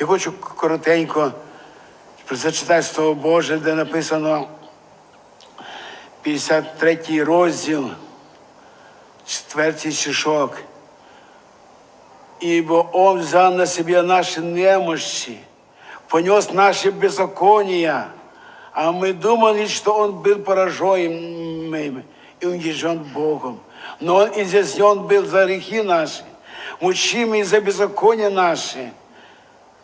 Я хочу коротенько зачитати Слово Боже, де написано 53 розділ, четвертий стишок. Ибо Он взял на себя наши немощи, понес наши беззакония, а мы думали, что Он был поражен и унижен Богом. Но Он изъяснен был за грехи наши, мучимый за беззакония наши.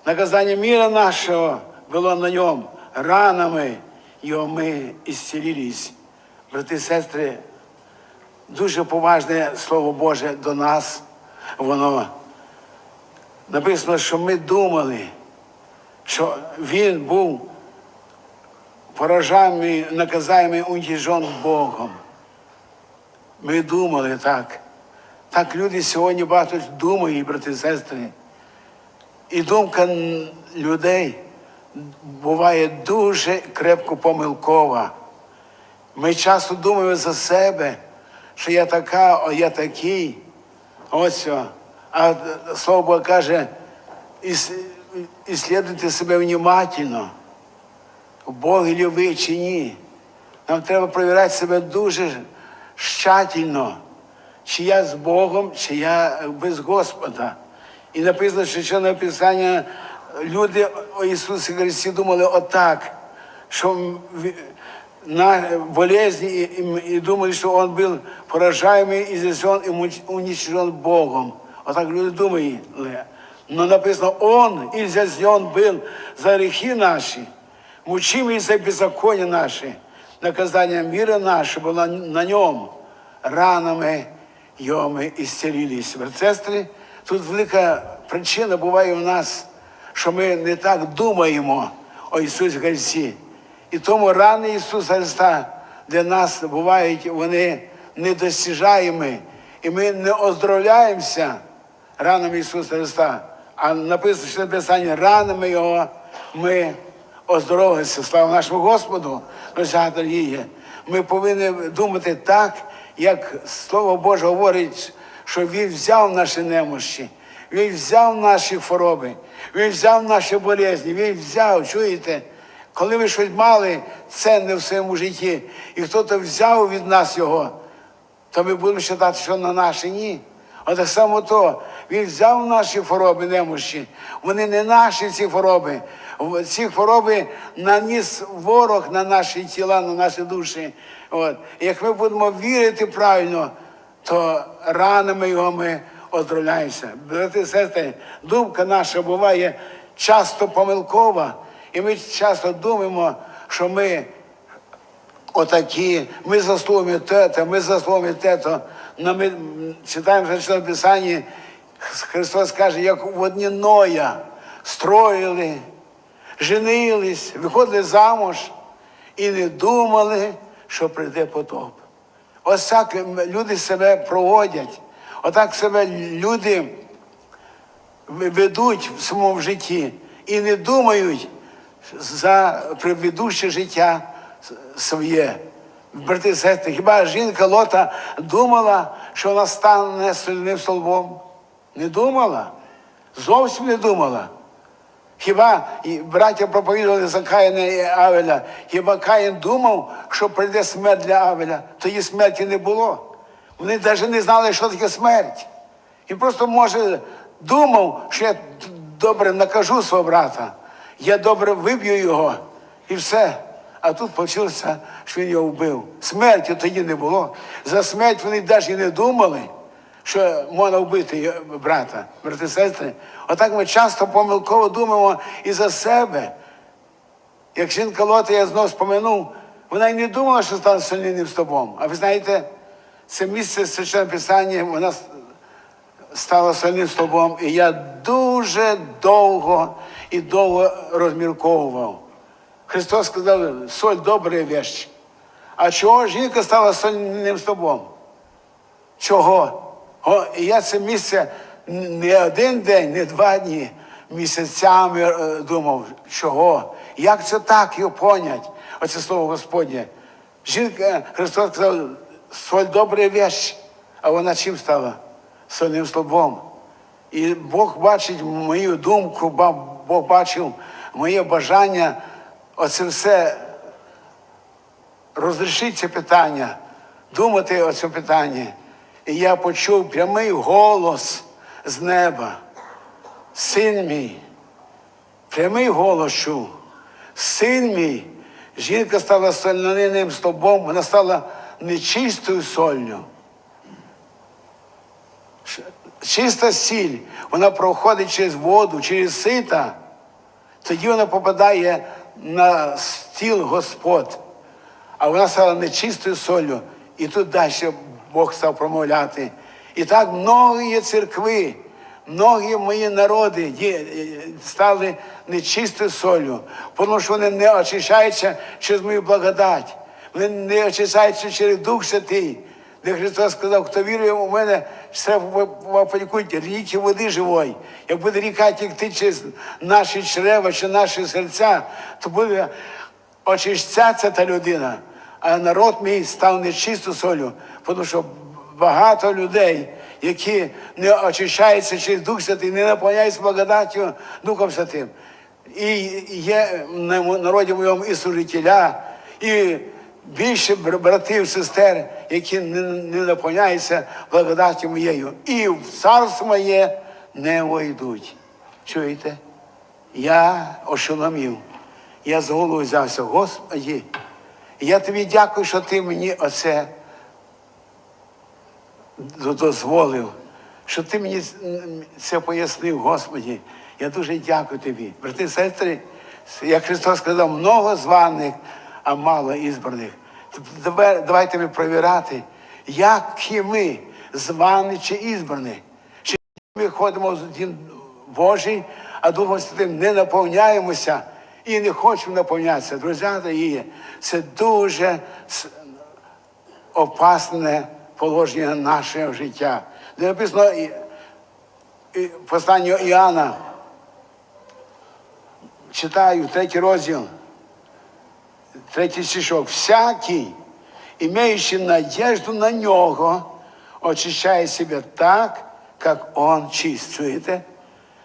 Наказание мира нашего было на Нем, ранами Його ми ісцілились. Брати і сестри, дуже поважне Слово Боже до нас. Воно написано, що ми думали, що Він був поражаємий, наказаємий унижен Богом. Ми думали так. Так люди сьогодні багато думають, брати і сестри. І думка людей буває дуже крепко помилкова. Ми часто думаємо за себе, що я така, а я такий. Ось. А е, слово Боже каже, «Іс- іслідуйте себе внимательно. Бог ви чи ні. Нам треба перевіряти себе дуже щательно, чи я з Богом, чи я без Господа. І написано, що що написання люди о Ісусі Христі думали отак, що ві- на болезни і, і, і думали, що Він був поражаємий, ізнесен і муч- уничтожен Богом. Отак люди думали. Но написано, Он изъяснен был за грехи наши, мучимый за беззаконие наши. Наказание мира наше было на нем. Ранами його ми ісцілились. Сестри, тут велика причина буває у нас, що ми не так думаємо о Ісусі Христі. І тому рани Ісуса Христа для нас бувають вони недосяжаємі. І ми не оздоровляємося ранами Ісуса Христа. А написано, що написання ранами Його ми оздоровилися. Слава нашому Господу, дорогі. Ми повинні думати так, як Слово Боже говорить, що Він взяв наші немощі, Він взяв наші хвороби, Він взяв наші болезні, Він взяв, чуєте? Коли ви щось мали ценне в своєму житті, і хтось взяв від нас його, то ми будемо вважати, що на наші ні. А так само то, він взяв наші хвороби немощі. Вони не наші ці хвороби. Ці хвороби наніс ворог на наші тіла, на наші душі. От. Як ми будемо вірити правильно, то ранами його ми оздоровляємося. Брати і сестри, думка наша буває часто помилкова, і ми часто думаємо, що ми отакі, ми заслугами те, ми заслугами те-то. Но ми читаємо в Писанні, Христос каже, як в одні Ноя строїли, женились, виходили замуж і не думали, що прийде потоп. Ось так люди себе проводять, отак себе люди ведуть в своєму житті і не думають за предыдуще життя своє. Брати сестри, хіба жінка Лота думала, що вона стане сольним столбом? Не думала. Зовсім не думала. Хіба браття проповідували за Каїна і Авеля, хіба Каїн думав, що прийде смерть для Авеля? Тоді смерті не було. Вони навіть не знали, що таке смерть. І просто, може, думав, що я добре накажу свого брата, я добре виб'ю його і все. А тут вийшло, що він його вбив. Смерті тоді не було. За смерть вони навіть не думали, що можна вбити брата, брати сестри. Отак ми часто помилково думаємо і за себе. Як жінка Лота, я знову спомянув, вона й не думала, що стане сильним стовбом. А ви знаєте, це місце священного писання, вона стала сильним стовбом, і я дуже довго і довго розмірковував. Христос сказав, соль добра вещь. А чого жінка стала сольним стовбом? Чого? О, і я це місце не один день, не два дні, місяцями е, думав, чого? Як це так його понять? Оце слово Господнє. Жінка, Христос сказав, соль добра вещь, а вона чим стала? Сольним стовбом. І Бог бачить мою думку, Бог бачив моє бажання оце все розрішити це питання, думати о цьому питанні. І я почув прямий голос з неба. Син мій, прямий голос чув. Син мій, жінка стала сольняним стовбом, вона стала нечистою солью. Чиста сіль, вона проходить через воду, через сита, тоді вона попадає на стіл Господь. А вона стала нечистою солью. І тут далі Бог став промовляти. І так многі церкви, многі мої народи є- стали нечистою солью, тому що вони не очищаються через мою благодать. Вони не очищаються через Дух Святий. Де Христос сказав, хто вірує у мене, треба полікуйте ріки води живої. Як буде ріка тікти через наші чрева чи наші серця, то буде очищатися та людина. А народ мій став нечисту солю, тому що багато людей, які не очищаються через Дух Святий, не наповняються благодаттю Духом Святим. І є на народі моєму і служителя, і більше бр- братів, сестер, які не, не наповняються благодаттю моєю. І в царство моє не войдуть. Чуєте? Я ошеломів. Я з голову взявся. Господі, я тобі дякую, що ти мені оце дозволив, що ти мені це пояснив, Господі. Я дуже дякую тобі. Брати сестри, як Христос сказав, много званих, а мало ізбраних. Давайте ми провіряти, які ми звані чи ізбрані. Чи ми ходимо в Дім Божий, а Духом Святим не наповняємося і не хочемо наповнятися. Друзі, дорогі, це дуже опасне положення нашого життя. Де написано послання Іоанна, читаю третій розділ, третій стишок. Всякий, имеющий надежду на нього, очищає себе так, як он чист. Чуєте?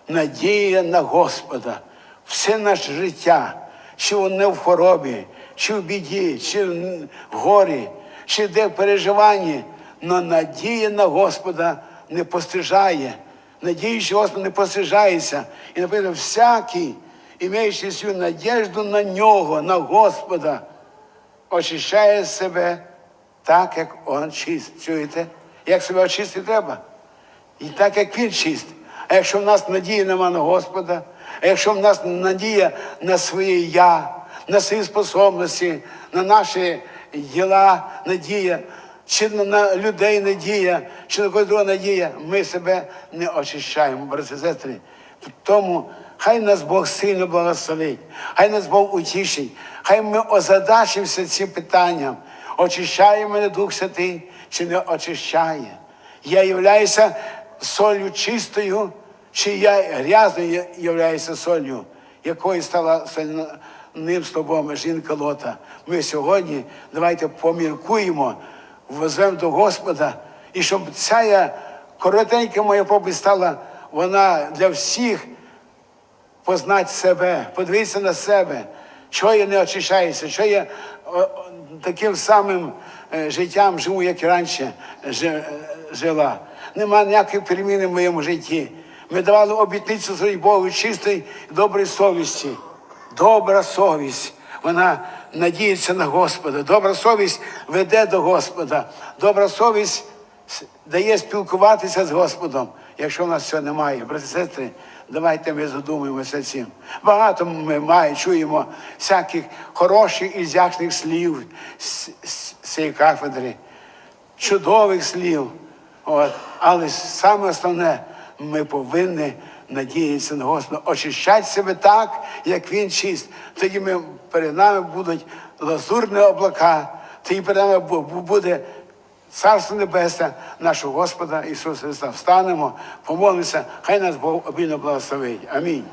Надія на Господа. Все наше життя, чи воно в хворобі, чи в біді, чи в горі, чи де в переживанні, но надія на Господа не постижає. Надіючи Господа не постижається. І написано, всякий, імеючи свою надіжду на нього, на Господа, очищає себе так, як он чист. Чуєте? Як себе очистити треба? І так, як він чистий. А якщо в нас надія нема на Господа, а якщо в нас надія на своє я, на свої способності, на наші діла надія, чи на, людей надія, чи на когось другого надія, ми себе не очищаємо, брати сестри. Тому хай нас Бог сильно благословить, хай нас Бог утішить, хай ми озадачимося цим питанням, очищає мене Дух Святий чи не очищає. Я являюся солью чистою, чи я грязною являюся солью, якою стала ним з тобою жінка Лота. Ми сьогодні давайте поміркуємо, ввеземо до Господа, і щоб ця коротенька моя проповідь стала, вона для всіх познати себе, подивитися на себе, що я не очищаюся, що я таким самим е, життям живу, як і раніше е, жила. Нема ніякої переміни в моєму житті. Ми давали обітницю своїй Богу чистої, доброї совісті. Добра совість. Вона надіється на Господа. Добра совість веде до Господа. Добра совість дає спілкуватися з Господом. Якщо в нас цього немає, брати і сестри, давайте ми задумаємося цим. Багато ми маємо, чуємо всяких хороших і зячних слів з з цієї кафедри, чудових слів. От. Але саме основне, ми повинні надіятися на Господа, очищати себе так, як Він чист. Тоді ми, перед нами будуть лазурні облака, тоді перед нами бу- бу- буде Царство Небесне, нашого Господа Ісуса Христа. Встанемо, помолимося, хай нас Бог обільно благословить. Амінь.